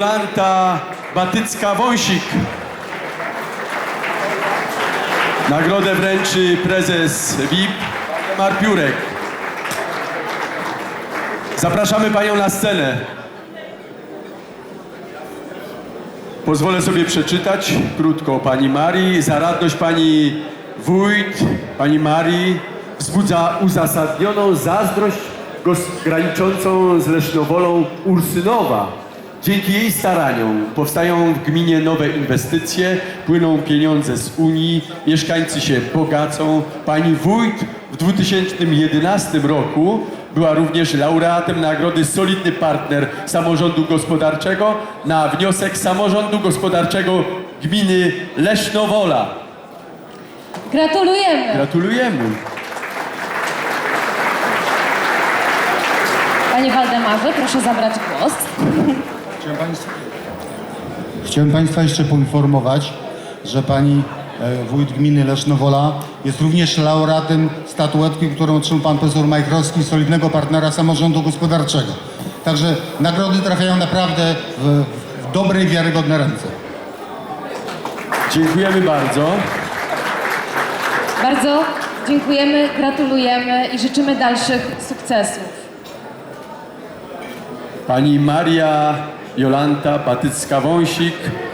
Jolanta Batycka-Wąsik. Nagrodę wręczy prezes VIP Mar Piórek. Zapraszamy panią na scenę. Pozwolę sobie przeczytać krótko pani Marii. Zaradność pani wójt, pani Marii wzbudza uzasadnioną zazdrość graniczącą z Lesznowolą Ursynowa. Dzięki jej staraniom powstają w gminie nowe inwestycje, płyną pieniądze z Unii, mieszkańcy się bogacą. Pani wójt w 2011 roku była również laureatem nagrody Solidny Partner Samorządu Gospodarczego na wniosek Samorządu Gospodarczego Gminy Lesznowola. Gratulujemy. Gratulujemy. Panie Waldemarze, proszę zabrać głos. Chciałem Państwa, chciałem Państwa jeszcze poinformować, że Pani e, wójt gminy Lesznowola jest również laureatem statuetki, którą otrzymał Pan profesor Majchrowski, solidnego partnera samorządu gospodarczego. Także nagrody trafiają naprawdę w, w dobre i wiarygodne ręce. Dziękujemy bardzo. Bardzo dziękujemy, gratulujemy i życzymy dalszych sukcesów. Pani Maria Jolanta Batycka-Wąsik